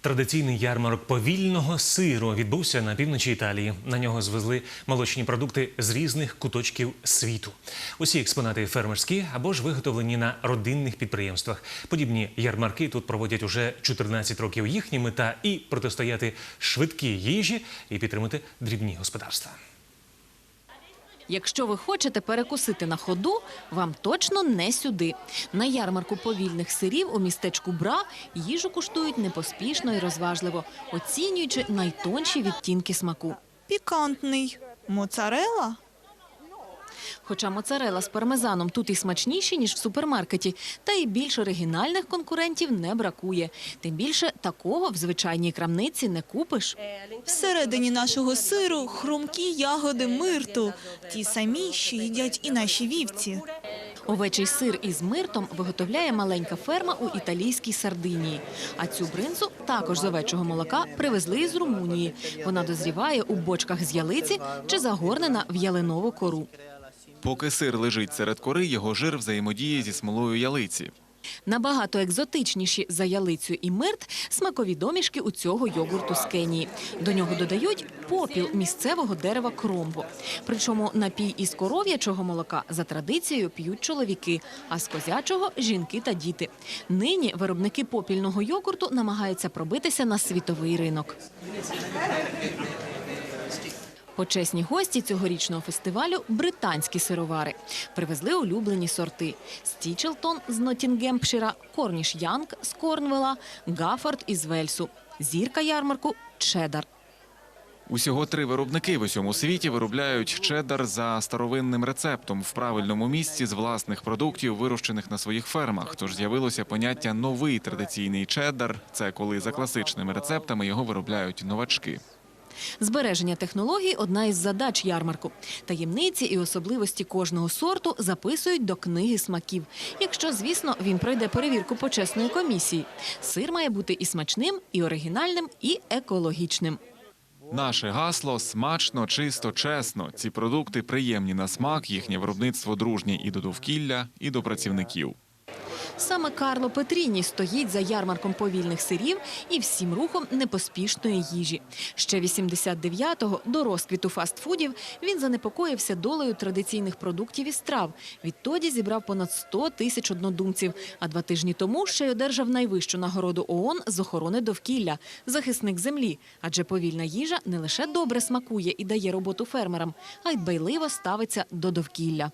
Традиційний ярмарок повільного сиру відбувся на півночі Італії. На нього звезли молочні продукти з різних куточків світу. Усі експонати фермерські або ж виготовлені на родинних підприємствах. Подібні ярмарки тут проводять уже 14 років. Їхня мета і протистояти швидкій їжі і підтримати дрібні господарства. Якщо ви хочете перекусити на ходу, вам точно не сюди. На ярмарку повільних сирів у містечку Бра їжу куштують непоспішно і розважливо, оцінюючи найтонші відтінки смаку. Пікантний. Моцарела? Хоча моцарела з пармезаном тут і смачніші, ніж в супермаркеті, та й більш оригінальних конкурентів не бракує. Тим більше такого в звичайній крамниці не купиш. Всередині нашого сиру хрумкі ягоди мирту. Ті самі, що їдять і наші вівці. Овечий сир із миртом виготовляє маленька ферма у італійській Сардинії. А цю бринзу також з овечого молока привезли із Румунії. Вона дозріває у бочках з ялиці чи загорнена в ялинову кору. Поки сир лежить серед кори, його жир взаємодіє зі смолою ялиці. Набагато екзотичніші за ялицю і мирт смакові домішки у цього йогурту з Кенії. До нього додають попіл місцевого дерева кромбо. Причому напій із коров'ячого молока за традицією п'ють чоловіки, а з козячого жінки та діти. Нині виробники попільного йогурту намагаються пробитися на світовий ринок. Почесні гості цьогорічного фестивалю британські сировари. Привезли улюблені сорти: Стічелтон з Ноттінгемпшира, Корніш Янг з Корнвела, Гафорд із Вельсу. Зірка ярмарку Чедар. Усього три виробники в усьому світі виробляють чеддер за старовинним рецептом в правильному місці з власних продуктів, вирощених на своїх фермах. Тож з'явилося поняття новий традиційний чеддер. Це коли за класичними рецептами його виробляють новачки. Збереження технологій одна із задач ярмарку. Таємниці і особливості кожного сорту записують до книги смаків. Якщо, звісно, він пройде перевірку почесної комісії. Сир має бути і смачним, і оригінальним, і екологічним. Наше гасло смачно, чисто, чесно. Ці продукти приємні на смак, їхнє виробництво дружнє і до довкілля, і до працівників. Саме Карло Петріні стоїть за ярмарком повільних сирів і всім рухом непоспішної їжі. Ще 89-го, до розквіту фастфудів, він занепокоївся долею традиційних продуктів і страв. Відтоді зібрав понад 100 тисяч однодумців. А два тижні тому ще й одержав найвищу нагороду ООН з охорони довкілля – захисник землі. Адже повільна їжа не лише добре смакує і дає роботу фермерам, а й дбайливо ставиться до довкілля.